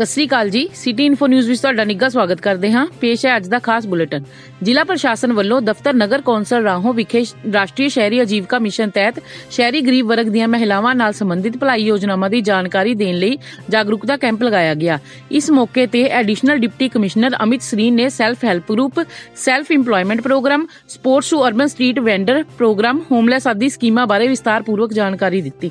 ਸਤਿ ਸ੍ਰੀ ਅਕਾਲ ਜੀ। City info news ਵਿੱਚ ਤੁਹਾਡਾ ਨਿੱਘਾ ਸਵਾਗਤ ਕਰਦੇ ਹਾਂ। ਪੇਸ਼ ਹੈ ਅੱਜ ਦਾ ਖਾਸ ਬੁਲੇਟਿਨ। ਜ਼ਿਲ੍ਹਾ ਪ੍ਰਸ਼ਾਸਨ ਵੱਲੋਂ ਦਫ਼ਤਰ ਨਗਰ ਕੌਂਸਲ ਰਾਹੋਂ ਵਿਖੇ ਰਾਸ਼ਟਰੀ ਸ਼ਹਿਰੀ ਆਜੀਵਕਾ ਮਿਸ਼ਨ ਤਹਿਤ ਸ਼ਹਿਰੀ ਗਰੀਬ ਵਰਗ ਦੀਆਂ ਮਹਿਲਾਵਾਂ ਨਾਲ ਸੰਬੰਧਿਤ ਭਲਾਈ ਯੋਜਨਾਵਾਂ ਦੀ ਜਾਣਕਾਰੀ ਦੇਣ ਲਈ ਜਾਗਰੂਕਤਾ ਕੈਂਪ ਲਗਾਇਆ ਗਿਆ। ਇਸ ਮੌਕੇ ਤੇ additional deputy commissioner Amit Sarin ਨੇ self help group, self employment programme, sports to urban street vendor programme, homeless ਆਦਿ ਸਕੀਮਾਂ ਬਾਰੇ ਵਿਸਤਾਰਪੂਰਵਕ ਜਾਣਕਾਰੀ ਦਿੱਤੀ।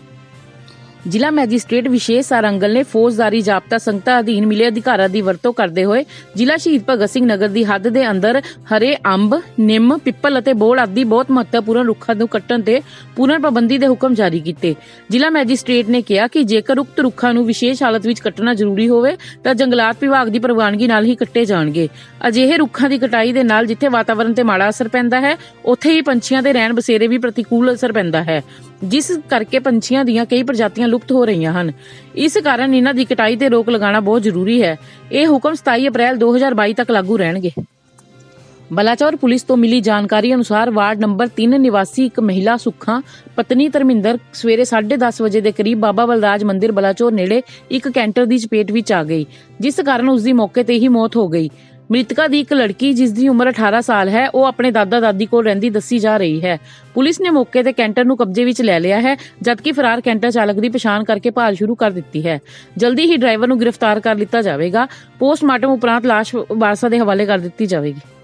ਜ਼ਿਲ੍ਹਾ ਮੈਜਿਸਟ੍ਰੇਟ ਵਿਸ਼ੇਸ਼ ਸਾਰੰਗਲ ਨੇ ਫੌਜਦਾਰੀ ਜਾਬਤਾ ਸੰਗਤਾਂ ਅਧੀਨ ਮਿਲੇ ਅਧਿਕਾਰਾਂ ਦੀ ਵਰਤੋਂ ਕਰਦੇ ਹੋਏ ਜ਼ਿਲ੍ਹਾ ਸ਼ਹੀਦ ਭਗਤ ਸਿੰਘ ਨਗਰ ਦੀ ਹੱਦ ਦੇ ਅੰਦਰ ਹਰੇ ਅੰਬ, ਨਿੰਮ, ਪਿੱਪਲ ਅਤੇ ਬੋੜ ਆਦਿ ਬਹੁਤ ਮਹੱਤਵਪੂਰਨ ਰੁੱਖਾਂ ਨੂੰ ਕੱਟਣ ਤੇ ਪੂਰਨ ਪਾਬੰਦੀ ਦੇ ਹੁਕਮ ਜਾਰੀ ਕੀਤੇ। ਜ਼ਿਲ੍ਹਾ ਮੈਜਿਸਟ੍ਰੇਟ ਨੇ ਕਿਹਾ ਕਿ ਜੇਕਰ ਉਕਤ ਰੁੱਖਾਂ ਨੂੰ ਵਿਸ਼ੇਸ਼ ਹਾਲਤ ਵਿੱਚ ਕੱਟਣਾ ਜ਼ਰੂਰੀ ਹੋਵੇ, ਤਾਂ ਜੰਗਲਾਤ ਵਿਭਾਗ ਦੀ ਪ੍ਰਵਾਨਗੀ ਨਾਲ ਹੀ ਕੱਟੇ ਜਾਣਗੇ। ਅਜਿਹੇ ਰੁੱਖਾਂ ਦੀ ਕਟਾਈ ਦੇ ਨਾਲ ਜਿੱਥੇ ਵਾਤਾਵਰਣ ਤੇ ਮਾੜਾ ਅਸਰ ਪੈਂਦਾ ਹੈ, ਉੱਥੇ ਹੀ ਪੰਛੀਆਂ ਦੇ ਰਹਿਣ ਬਸੇਰੇ ਵੀ ਪ੍ਰਤੀਕੂਲ ਅਸਰ ਪੈਂਦਾ ਹੈ। ਜਿਸ ਕਰਕੇ ਪੰਛੀਆਂ ਦੀਆਂ ਕਈ ਪ੍ਰਜਾਤੀਆਂ ਲੁਪਤ ਹੋ ਰਹੀਆਂ ਹਨ। ਇਸ ਕਾਰਨ ਇਹਨਾਂ ਦੀ ਕਟਾਈ ਤੇ ਰੋਕ ਲਗਾਉਣਾ ਬਹੁਤ ਜ਼ਰੂਰੀ ਹੈ। ਇਹ ਹੁਕਮ 27 ਅਪ੍ਰੈਲ 2022 ਤੱਕ ਲਾਗੂ ਰਹਿਣਗੇ। ਬਲਾਚੌਰ ਪੁਲਿਸ ਤੋਂ ਮਿਲੀ ਜਾਣਕਾਰੀ ਅਨੁਸਾਰ ਵਾਰਡ ਨੰਬਰ 3 ਨਿਵਾਸੀ ਇੱਕ ਮਹਿਲਾ ਸੁੱਖਾ, ਪਤਨੀ ਧਰਮਿੰਦਰ ਸਵੇਰੇ 10:30 ਵਜੇ ਦੇ ਕਰੀਬ ਬਾਬਾ ਬਲਰਾਜ ਮੰਦਿਰ ਬਲਾਚੌਰ ਨੇੜੇ ਇੱਕ ਕੈਂਟਰ ਦੀ ਚਪੇਟ ਵਿੱਚ ਆ ਗਈ, ਜਿਸ ਕਾਰਨ ਉਸ ਦੀ ਮੌਕੇ ਤੇ ਹੀ ਮੌਤ ਹੋ ਗਈ। ਮ੍ਰਿਤਕਾ ਦੀ ਇੱਕ ਲੜਕੀ ਜਿਸ ਦੀ ਉਮਰ 18 ਸਾਲ ਹੈ, ਉਹ ਆਪਣੇ ਦਾਦਾ ਦਾਦੀ ਕੋਲ ਰਹਿੰਦੀ ਦੱਸੀ ਜਾ ਰਹੀ ਹੈ। ਪੁਲਿਸ ਨੇ ਮੌਕੇ ਤੇ ਕੈਂਟਰ ਨੂੰ ਕਬਜ਼ੇ ਵਿੱਚ ਲੈ ਲਿਆ ਹੈ, ਜਦਕਿ ਫਰਾਰ ਕੈਂਟਰ ਚਾਲਕ ਦੀ ਪਛਾਣ ਕਰਕੇ ਭਾਲ ਸ਼ੁਰੂ ਕਰ ਦਿੱਤੀ ਹੈ। ਜਲਦੀ ਹੀ ਡਰਾਈਵਰ ਨੂੰ ਗ੍ਰਿਫਤਾਰ ਕਰ ਲਿੱਤਾ ਜਾਵੇਗਾ। ਪੋਸਟਮਾਰਟਮ ਉਪਰੰਤ ਲਾਸ਼ ਵਾਰਸਾ ਦੇ ਹਵਾਲੇ ਕਰ ਦਿੱਤੀ ਜਾਵੇਗੀ।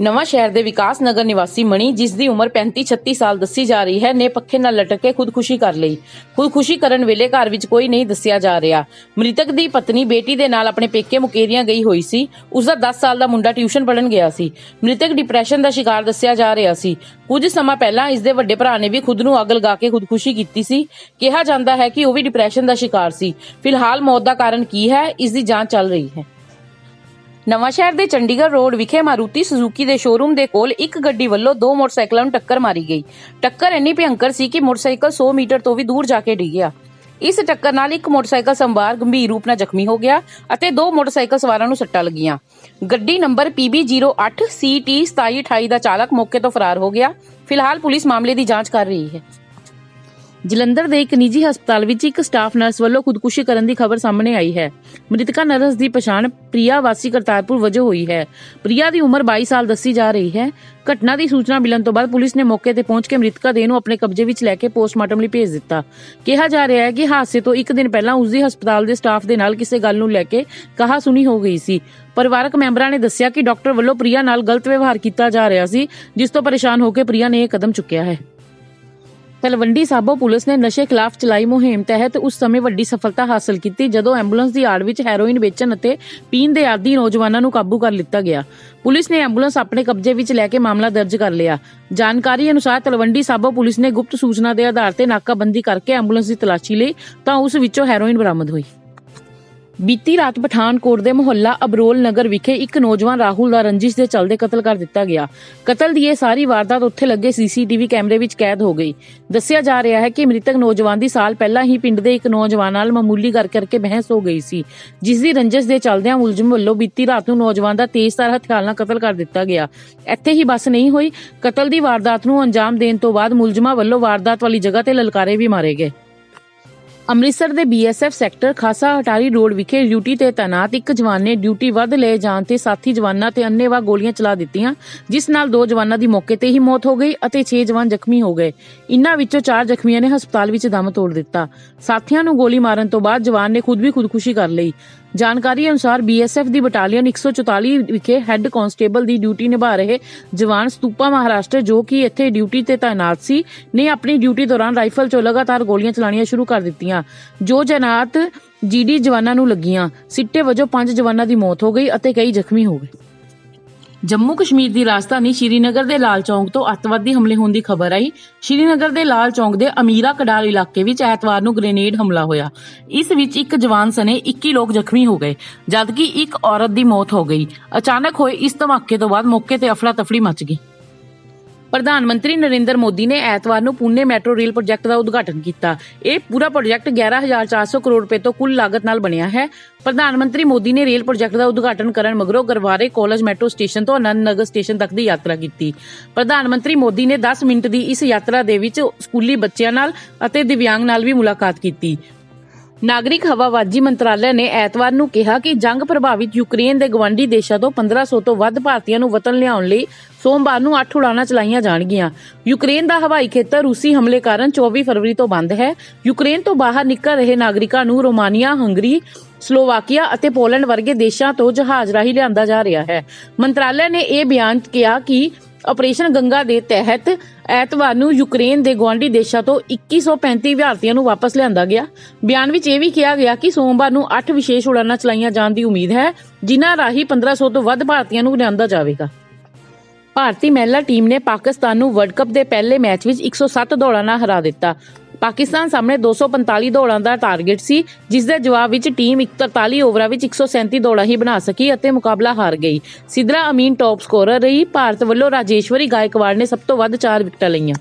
ਨਵਾਂ ਸ਼ਹਿਰ ਦੇ ਵਿਕਾਸ ਨਗਰ ਨਿਵਾਸੀ ਮਣੀ, ਜਿਸ ਦੀ ਉਮਰ 35-36 ਸਾਲ ਦੱਸੀ ਜਾ ਰਹੀ ਹੈ, ਨੇ ਪੱਖੇ ਨਾਲ ਲਟਕ ਕੇ ਖੁਦਕੁਸ਼ੀ ਕਰ ਲਈ। ਖੁਦਕੁਸ਼ੀ ਕਰਨ ਵੇਲੇ ਘਰ ਵਿੱਚ ਕੋਈ ਨਹੀਂ ਦੱਸਿਆ ਜਾ ਰਿਹਾ। ਮ੍ਰਿਤਕ ਦੀ ਪਤਨੀ ਬੇਟੀ ਦੇ ਨਾਲ ਆਪਣੇ ਪੇਕੇ ਮੁਕੇਰੀਆਂ ਗਈ ਹੋਈ ਸੀ। ਉਸ ਦਾ 10 ਸਾਲ ਦਾ ਮੁੰਡਾ ਟਿਊਸ਼ਨ ਪੜਨ ਗਿਆ ਸੀ। ਮ੍ਰਿਤਕ ਡਿਪਰੈਸ਼ਨ ਦਾ ਸ਼ਿਕਾਰ ਦੱਸਿਆ ਜਾ ਰਿਹਾ ਸੀ। ਕੁਝ ਸਮਾਂ ਪਹਿਲਾਂ ਇਸ ਦੇ ਵੱਡੇ ਭਰਾ ਨੇ ਵੀ ਖੁਦ ਨੂੰ ਅੱਗ ਲਗਾ ਕੇ ਖੁਦਕੁਸ਼ੀ ਕੀਤੀ ਸੀ। ਕਿਹਾ ਜਾਂਦਾ ਹੈ ਕਿ ਉਹ ਵੀ ਡਿਪਰੈਸ਼ਨ ਦਾ ਸ਼ਿਕਾਰ ਸੀ। ਫਿਲਹਾਲ ਮੌਤ ਦਾ ਕਾਰਨ ਕੀ ਹੈ, ਇਸ ਦੀ ਜਾਂਚ ਚੱਲ ਰਹੀ ਹੈ। ਨਵਾਂ ਸ਼ਹਿਰ ਦੇ ਚੰਡੀਗੜ੍ਹ ਰੋਡ ਵਿਖੇ ਮਾਰੂਤੀ ਸੁਜ਼ੂਕੀ ਦੇ ਸ਼ੋਰੂਮ ਦੇ ਕੋਲ ਇੱਕ ਗੱਡੀ ਵੱਲੋਂ ਦੋ ਮੋਟਰਸਾਈਕਲਾਂ ਨੂੰ ਟੱਕਰ ਮਾਰੀ ਗਈ। ਟੱਕਰ ਇੰਨੀ ਭਿਅੰਕਰ ਸੀ ਕਿ ਮੋਟਰਸਾਈਕਲ 100 ਮੀਟਰ ਤੋਂ ਵੀ ਦੂਰ ਜਾ ਕੇ ਡਿੱਗਿਆ ਇਸ ਟੱਕਰ ਨਾਲ ਇੱਕ ਮੋਟਰਸਾਈਕਲ ਸੰਵਾਰ ਗੰਭੀਰ ਰੂਪ ਨਾਲ ਜ਼ਖਮੀ ਹੋ ਗਿਆ ਅਤੇ ਦੋ ਮੋਟਰਸਾਈਕਲ ਸਵਾਰਾਂ ਨੂੰ ਸੱਟਾਂ ਲੱਗੀਆਂ। ਗੱਡੀ ਨੰਬਰ PB08 CT 2728 ਦਾ ਚਾਲਕ ਮੌਕੇ ਤੋਂ ਫਰਾਰ ਹੋ ਗਿਆ। ਫਿਲਹਾਲ ਪੁਲਿਸ ਮਾਮਲੇ ਦੀ ਜਾਂਚ ਕਰ ਰਹੀ ਹੈ। ਜਲੰਧਰ ਦੇ ਇੱਕ ਨਿੱਜੀ ਹਸਪਤਾਲ ਵਿੱਚ ਇੱਕ ਸਟਾਫ ਨਰਸ ਵੱਲੋਂ ਖੁਦਕੁਸ਼ੀ ਕਰਨ ਦੀ ਖਬਰ ਸਾਹਮਣੇ ਆਈ ਹੈ। ਮ੍ਰਿਤਕਾ ਨਰਸ ਦੀ ਪਛਾਣ ਪ੍ਰਿਆ ਵਾਸੀ ਕਰਤਾਰਪੁਰ ਵਜੋਂ ਹੋਈ ਹੈ। ਪ੍ਰਿਆ ਦੀ ਉਮਰ 22 ਸਾਲ ਦੱਸੀ ਜਾ ਰਹੀ ਹੈ। ਘਟਨਾ ਦੀ ਸੂਚਨਾ ਮਿਲਣ ਤੋਂ ਬਾਅਦ ਪੁਲਿਸ ਨੇ ਮੌਕੇ ਤੇ ਪਹੁੰਚ ਕੇ ਮ੍ਰਿਤਕਾ ਦੇਹ ਨੂੰ ਆਪਣੇ ਕਬਜ਼ੇ ਵਿੱਚ ਲੈ ਕੇ ਪੋਸਟਮਾਰਟਮ ਲਈ ਭੇਜ ਦਿੱਤਾ। ਕਿਹਾ ਜਾ ਰਿਹਾ ਹੈ ਕਿ ਹਾਦਸੇ ਤੋਂ ਇੱਕ ਦਿਨ ਪਹਿਲਾਂ ਉਸ ਦੀ ਹਸਪਤਾਲ ਦੇ ਸਟਾਫ ਦੇ ਨਾਲ ਕਿਸੇ ਗੱਲ ਨੂੰ ਲੈ ਕੇ ਕਹਾ ਸੁਣੀ ਹੋ ਗਈ ਸੀ। ਪਰਿਵਾਰਕ ਮੈਂਬਰਾਂ ਨੇ ਦੱਸਿਆ ਕਿ ਡਾਕਟਰ ਵੱਲੋਂ ਪ੍ਰਿਆ ਨਾਲ ਗਲਤ ਵਿਵਹਾਰ ਕੀਤਾ ਜਾ ਰਿਹਾ ਸੀ, ਜਿਸ ਤੋਂ ਪਰੇਸ਼ਾਨ ਹੋ ਕੇ ਪ੍ਰਿਆ ਨੇ ਇਹ ਕਦਮ ਚੁੱਕਿਆ ਹੈ। ਤਲਵੰਡੀ ਸਾਬੋ ਪੁਲਿਸ ਨੇ ਨਸ਼ੇ ਖਿਲਾਫ ਚਲਾਈ ਮੁਹਿੰਮ ਤਹਿਤ ਉਸ ਸਮੇਂ ਵੱਡੀ ਸਫਲਤਾ ਹਾਸਲ ਕੀਤੀ, ਜਦੋਂ ਐਂਬੂਲੈਂਸ ਦੀ ਆੜ ਵਿੱਚ ਹੈਰੋਇਨ ਵੇਚਣ ਅਤੇ ਪੀਣ ਦੇ ਆਦੀ ਨੌਜਵਾਨਾਂ ਨੂੰ ਕਾਬੂ ਕਰ ਲਿੱਤਾ ਗਿਆ। ਪੁਲਿਸ ਨੇ ਐਂਬੂਲੈਂਸ ਆਪਣੇ ਕਬਜ਼ੇ ਵਿੱਚ ਲੈ ਕੇ ਮਾਮਲਾ ਦਰਜ ਕਰ ਲਿਆ। ਜਾਣਕਾਰੀ ਅਨੁਸਾਰ ਤਲਵੰਡੀ ਸਾਬੋ ਪੁਲਿਸ ਨੇ ਗੁਪਤ ਸੂਚਨਾ ਦੇ ਆਧਾਰ ਤੇ ਨਾਕਾਬੰਦੀ ਕਰਕੇ ਐਂਬੂਲੈਂਸ ਦੀ ਤਲਾਸ਼ੀ ਲਈ ਤਾਂ ਉਸ ਵਿੱਚੋਂ ਹੈਰੋਇਨ ਬਰਾਮਦ ਹੋਈ। ਬੀਤੀ ਰਾਤ ਪਠਾਨਕੋਟ ਦੇ ਮੁਹੱਲਾ ਅਬਰੋਲ ਨਗਰ ਵਿਖੇ ਇੱਕ ਨੌਜਵਾਨ ਰਾਹੁਲ ਦਾ ਰੰਜਿਸ਼ ਦੇ ਚੱਲਦੇ ਕਤਲ ਕਰ ਦਿੱਤਾ ਗਿਆ। ਕਤਲ ਦੀ ਇਹ ਸਾਰੀ ਵਾਰਦਾਤ ਉੱਥੇ ਲੱਗੇ ਸੀਸੀਟੀਵੀ ਕੈਮਰੇ ਵਿੱਚ ਕੈਦ ਹੋ ਗਈ। ਦੱਸਿਆ ਜਾ ਰਿਹਾ ਹੈ ਕਿ ਮ੍ਰਿਤਕ ਨੌਜਵਾਨ ਦੀ ਸਾਲ ਪਹਿਲਾਂ ਹੀ ਪਿੰਡ ਦੇ ਇੱਕ ਨੌਜਵਾਨ ਨਾਲ ਮਾਮੂਲੀ ਗੱਲ ਕਰਕੇ ਬਹਿਸ ਹੋ ਗਈ ਸੀ, ਜਿਸ ਦੀ ਰੰਜਿਸ਼ ਦੇ ਚੱਲਦਿਆਂ ਮੁਲਜ਼ਮ ਵੱਲੋਂ ਬੀਤੀ ਰਾਤ ਨੂੰ ਨੌਜਵਾਨ ਦਾ ਤੇਜ਼ਧਾਰ ਹਥਿਆਰ ਨਾਲ ਕਤਲ ਕਰ ਦਿੱਤਾ ਗਿਆ। ਇੱਥੇ ਹੀ ਬਸ ਨਹੀਂ ਹੋਈ, ਕਤਲ ਦੀ ਵਾਰਦਾਤ ਨੂੰ ਅੰਜਾਮ ਦੇਣ ਤੋਂ ਬਾਅਦ ਮੁਲਜ਼ਮਾਂ ਵੱਲੋਂ ਵਾਰਦਾਤ ਵਾਲੀ ਜਗ੍ਹਾ ਤੇ ਲਲਕਾਰੇ ਵੀ ਮਾਰੇ ਗਏ। ਅੰਮ੍ਰਿਤਸਰ ਦੇ ਬੀਐਸਐਫ ਸੈਕਟਰ ਖਾਸਾ ਹਟਾਰੀ ਰੋਡ ਵਿਖੇ ਡਿਊਟੀ ਤੇ ਤਾਇਨਾਤ ਇੱਕ ਜਵਾਨ ਨੇ ਡਿਊਟੀ ਵੱਧ ਲੈ ਜਾਣ ਤੇ ਸਾਥੀ ਜਵਾਨਾਂ ਤੇ ਅੰਨੇਵਾਹ ਗੋਲੀਆਂ ਚਲਾ ਦਿੱਤੀਆਂ, ਜਿਸ ਨਾਲ ਦੋ ਜਵਾਨਾਂ ਦੀ ਮੌਕੇ ਤੇ ਹੀ ਮੌਤ ਹੋ ਗਈ ਅਤੇ 6 ਜਵਾਨ ਜ਼ਖਮੀ ਹੋ ਗਏ। ਇਨ੍ਹਾਂ ਵਿੱਚੋਂ 4 ਜ਼ਖਮੀਆਂ ਨੇ ਹਸਪਤਾਲ ਵਿੱਚ ਦਮ ਤੋੜ ਦਿੱਤਾ। ਸਾਥੀਆਂ ਨੂੰ ਗੋਲੀ ਮਾਰਨ ਤੋਂ ਬਾਅਦ ਜਵਾਨ ਨੇ ਖੁਦ ਵੀ ਖੁਦਕੁਸ਼ੀ ਕਰ ਲਈ। ਜਾਣਕਾਰੀ ਅਨੁਸਾਰ ਬੀਐਸਐਫ ਦੀ ਬਟਾਲੀਅਨ 144 ਵਿਖੇ ਹੈੱਡ ਕਾਂਸਟੇਬਲ ਦੀ ਡਿਊਟੀ ਨਿਭਾ ਰਹੇ ਜਵਾਨ ਸਤੂਪਾ ਮਹਾਰਾਸ਼ਟਰ, ਜੋ ਕਿ ਇੱਥੇ ਡਿਊਟੀ ਤੇ ਤਾਇਨਾਤ ਸੀ, ਨੇ ਆਪਣੀ ਡਿਊਟੀ ਦੌਰਾਨ ਰਾਈਫਲ 'ਚੋਂ ਲਗਾਤਾਰ ਗੋਲੀਆਂ ਚਲਾਉਣੀਆਂ ਸ਼ੁਰੂ ਕਰ ਦਿੱਤੀਆਂ। ਜੋ ਜਨਾਤ ਜੀਡੀ ਜਵਾਨਾਂ ਨੂੰ ਲੱਗੀਆਂ। ਸਿੱਟੇ ਵਜੋਂ ਪੰਜ ਜਵਾਨਾਂ ਦੀ ਮੌਤ ਹੋ ਗਈ ਅਤੇ ਕਈ ਜ਼ਖਮੀ ਹੋ ਗਏ। ਜੰਮੂ ਕਸ਼ਮੀਰ ਦੀ ਰਾਜਧਾਨੀ ਸ਼੍ਰੀਨਗਰ ਦੇ ਲਾਲ ਚੌਂਕ ਤੋਂ ਅੱਤਵਾਦੀ ਹਮਲੇ ਹੋਣ ਦੀ ਖਬਰ ਆਈ। ਸ਼੍ਰੀਨਗਰ ਦੇ ਲਾਲ ਚੌਂਕ ਦੇ ਅਮੀਰਾ ਕਡਾਲ ਇਲਾਕੇ ਵਿੱਚ ਐਤਵਾਰ ਨੂੰ ਗ੍ਰੇਨੇਡ ਹਮਲਾ ਹੋਇਆ। ਇਸ ਵਿੱਚ ਇੱਕ ਜਵਾਨ ਸਣੇ 21 ਲੋਕ ਜ਼ਖਮੀ ਹੋ ਗਏ, ਜਦਕਿ ਇੱਕ ਔਰਤ ਦੀ ਮੌਤ ਹੋ ਗਈ। ਅਚਾਨਕ ਹੋਏ ਇਸ ਧਮਾਕੇ ਤੋਂ ਬਾਅਦ ਮੌਕੇ ਤੇ ਅਫੜਾ ਤਫੜੀ ਮਚ ਗਈ। ਪ੍ਰਧਾਨ ਮੰਤਰੀ ਨਰਿੰਦਰ ਮੋਦੀ ਨੇ ਐਤਵਾਰ ਨੂੰ ਪੁਣੇ ਮੈਟਰੋ ਰੇਲ ਪ੍ਰੋਜੈਕਟ ਦਾ ਉਦਘਾਟਨ ਕੀਤਾ। ਇਹ ਪੂਰਾ ਪ੍ਰੋਜੈਕਟ 11400 ਕਰੋੜ ਰੁਪਏ ਤੋਂ ਕੁੱਲ ਲਾਗਤ ਨਾਲ ਬਣਿਆ ਹੈ। ਪ੍ਰਧਾਨ ਮੰਤਰੀ ਮੋਦੀ ਨੇ ਰੇਲ ਪ੍ਰੋਜੈਕਟ ਦਾ ਉਦਘਾਟਨ ਕਰਨ ਮਗਰੋਂ ਗਰਵਾਰੇ ਕਾਲਜ ਮੈਟਰੋ ਸਟੇਸ਼ਨ ਤੋਂ ਆਨੰਦ ਨਗਰ ਸਟੇਸ਼ਨ ਤੱਕ ਦੀ ਯਾਤਰਾ ਕੀਤੀ। ਪ੍ਰਧਾਨ ਮੰਤਰੀ ਮੋਦੀ ਨੇ 10 ਮਿੰਟ ਦੀ ਇਸ ਯਾਤਰਾ ਦੇ ਵਿੱਚ ਸਕੂਲੀ ਬੱਚਿਆਂ ਨਾਲ ਅਤੇ ਦਿਵਿਆਂਗ ਨਾਲ ਵੀ ਮੁਲਾਕਾਤ ਕੀਤੀ। ਨਾਗਰਿਕ ਹਵਾਬਾਜ਼ੀ ਮੰਤਰਾਲੇ ਨੇ ਐਤਵਾਰ ਨੂੰ ਕਿਹਾ ਕਿ ਜੰਗ ਪ੍ਰਭਾਵਿਤ ਯੂਕਰੇਨ ਦੇ ਗਵੰਡੀ ਦੇਸ਼ਾਂ ਤੋਂ 1500 ਤੋਂ ਵੱਧ ਭਾਰਤੀਆਂ ਨੂੰ ਵਤਨ ਲਿਆਉਣ ਲਈ ਸੋਮਵਾਰ ਨੂੰ 8 ਉਡਾਣਾਂ ਚਲਾਈਆਂ ਜਾਣਗੀਆਂ। ਯੂਕਰੇਨ ਦਾ ਹਵਾਈ ਖੇਤਰ ਰੂਸੀ ਹਮਲੇ ਕਾਰਨ 24 ਫਰਵਰੀ ਤੋਂ ਬੰਦ ਹੈ। ਯੂਕਰੇਨ ਤੋਂ ਬਾਹਰ ਨਿਕਲ ਰਹੇ ਨਾਗਰਿਕਾਂ ਨੂੰ ਰੋਮਾਨੀਆ, ਹੰਗਰੀ, ਸਲੋਵਾਕੀਆ ਅਤੇ ਪੋਲੈਂਡ ਵਰਗੇ ਦੇਸ਼ਾਂ ਤੋਂ ਜਹਾਜ਼ ਰਾਹੀਂ ਲਿਆਂਦਾ ਜਾ ਰਿਹਾ ਹੈ। ਮੰਤਰਾਲੇ ਨੇ ਇਹ ਬਿਆਨ ਕਿਹਾ ਕਿ ਆਪਰੇਸ਼ਨ ਗੰਗਾ ਦੇ ਤਹਿਤ ਐਤਵਾਰ ਨੂੰ ਯੂਕਰੇਨ ਦੇ ਗਵਾਂਢੀ ਦੇਸ਼ਾਂ ਤੋਂ 2135 ਭਾਰਤੀਆਂ ਨੂੰ ਵਾਪਸ ਲਿਆਂਦਾ ਗਿਆ। ਬਿਆਨ ਵਿੱਚ ਇਹ ਵੀ ਕਿਹਾ ਗਿਆ ਕਿ ਸੋਮਵਾਰ ਨੂੰ 8 ਵਿਸ਼ੇਸ਼ ਉਡਾਨਾਂ ਚਲਾਈਆਂ ਜਾਣ ਦੀ ਉਮੀਦ ਹੈ, ਜਿਨ੍ਹਾਂ ਰਾਹੀਂ 1500 ਤੋਂ ਵੱਧ ਭਾਰਤੀਆਂ ਨੂੰ ਲਿਆਂਦਾ ਜਾਵੇਗਾ। ਭਾਰਤੀ ਮਹਿਲਾ ਟੀਮ ਨੇ ਪਾਕਿਸਤਾਨ ਨੂੰ ਵਰਲਡ ਕੱਪ ਦੇ ਪਹਿਲੇ ਮੈਚ ਵਿੱਚ 107 ਦੌੜਾਂ ਨਾਲ ਹਰਾ ਦਿੱਤਾ। ਪਾਕਿਸਤਾਨ ਸਾਹਮਣੇ 245 ਦੌੜਾਂ ਦਾ ਟਾਰਗੇਟ ਸੀ, ਜਿਸ ਦੇ ਜਵਾਬ ਵਿੱਚ ਟੀਮ 43 ਓਵਰਾਂ ਵਿੱਚ 137 ਦੌੜਾਂ ਹੀ ਬਣਾ ਸਕੀ ਅਤੇ ਮੁਕਾਬਲਾ ਹਾਰ ਗਈ। ਸਿਦਰਾ ਅਮੀਨ ਟੌਪ ਸਕੋਰਰ ਰਹੀ। ਭਾਰਤ ਵੱਲੋਂ ਰਾਜੇਸ਼ਵਰੀ ਗਾਇਕਵਾੜ ਨੇ ਸਭ ਤੋਂ ਵੱਧ 4 ਵਿਕਟਾਂ ਲਈਆਂ।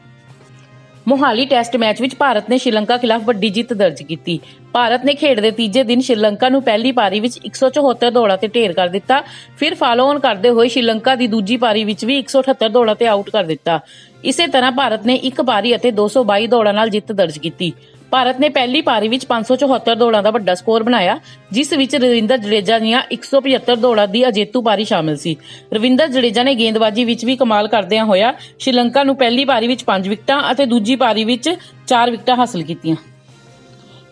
ਮੋਹਾਲੀ ਟੈਸਟ ਮੈਚ ਵਿੱਚ ਭਾਰਤ ਨੇ ਸ਼੍ਰੀਲੰਕਾ ਖਿਲਾਫ ਵੱਡੀ ਜਿੱਤ ਦਰਜ ਕੀਤੀ। ਭਾਰਤ ਨੇ ਖੇਡ ਦੇ ਤੀਜੇ ਦਿਨ ਸ਼੍ਰੀਲੰਕਾ ਨੂੰ ਪਹਿਲੀ ਪਾਰੀ ਵਿੱਚ 174 ਦੌੜਾਂ ਤੇ ਢੇਰ ਕਰ ਦਿੱਤਾ। ਫਿਰ ਫਾਲੋ ਔਨ ਕਰਦੇ ਹੋਏ ਸ਼੍ਰੀਲੰਕਾ ਦੀ ਦੂਜੀ ਪਾਰੀ ਵਿੱਚ ਵੀ 178 ਦੌੜਾਂ ਤੇ ਆਊਟ ਕਰ ਦਿੱਤਾ। ਇਸੇ ਤਰ੍ਹਾਂ ਭਾਰਤ ਨੇ ਇੱਕ ਪਾਰੀ ਅਤੇ 222 ਦੌੜਾਂ ਨਾਲ ਜਿੱਤ ਦਰਜ ਕੀਤੀ। ਭਾਰਤ ਨੇ ਪਹਿਲੀ ਪਾਰੀ ਵਿੱਚ 574 ਦੌੜਾਂ ਦਾ ਵੱਡਾ ਸਕੋਰ ਬਣਾਇਆ, ਜਿਸ ਵਿੱਚ ਰਵਿੰਦਰ ਜਡੇਜਾ ਦੀਆਂ 175 ਦੌੜਾਂ ਦੀ ਅਜੇਤੂ ਪਾਰੀ ਸ਼ਾਮਿਲ ਸੀ। ਰਵਿੰਦਰ ਜਡੇਜਾ ਨੇ ਗੇਂਦਬਾਜ਼ੀ ਵਿੱਚ ਵੀ ਕਮਾਲ ਕਰਦਿਆਂ ਹੋਇਆ ਸ਼੍ਰੀਲੰਕਾ ਨੂੰ ਪਹਿਲੀ ਪਾਰੀ ਵਿੱਚ 5 ਵਿਕਟਾਂ ਅਤੇ ਦੂਜੀ ਪਾਰੀ ਵਿੱਚ 4 ਵਿਕਟਾਂ ਹਾਸਲ ਕੀਤੀਆਂ।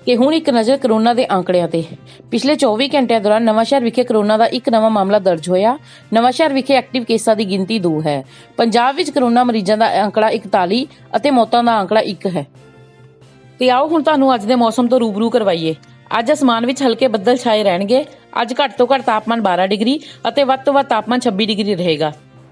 ਕਿ ਹੁਣ ਇੱਕ ਨਜ਼ਰ ਕਰੋਨਾ ਦੇ ਅੰਕੜਿਆਂ ਤੇ ਪਿਛਲੇ 24 ਘੰਟਿਆਂ ਦੌਰਾਨ ਨਵਾਂਸ਼ਹਿਰ ਵਿਖੇ ਕਰੋਨਾ ਦਾ ਇੱਕ ਨਵਾਂ ਮਾਮਲਾ ਦਰਜ ਹੋਇਆ। ਨਵਾਂਸ਼ਹਿਰ ਵਿਖੇ ਐਕਟਿਵ ਕੇਸਾਂ ਦੀ ਗਿਣਤੀ 2 ਹੈ। ਪੰਜਾਬ ਵਿੱਚ ਕਰੋਨਾ ਮਰੀਜ਼ਾਂ ਦਾ ਅੰਕੜਾ 41 ਅਤੇ ਮੌਤਾਂ ਦਾ ਅੰਕੜਾ 1 ਹੈ। ਤੇ ਆਓ ਹੁਣ ਤੁਹਾਨੂੰ ਅੱਜ ਦੇ ਮੌਸਮ ਤੋਂ ਰੂਬਰੂ ਕਰਵਾਈਏ। ਅੱਜ ਅਸਮਾਨ ਵਿੱਚ ਹਲਕੇ ਬੱਦਲ ਛਾਏ ਰਹਿਣਗੇ। ਅੱਜ ਘੱਟ ਤੋਂ ਘੱਟ ਤਾਪਮਾਨ 12 ਡਿਗਰੀ ਅਤੇ ਵੱਧ ਤੋਂ ਵੱਧ ਤਾਪਮਾਨ 26 ਡਿਗਰੀ ਰਹੇਗਾ।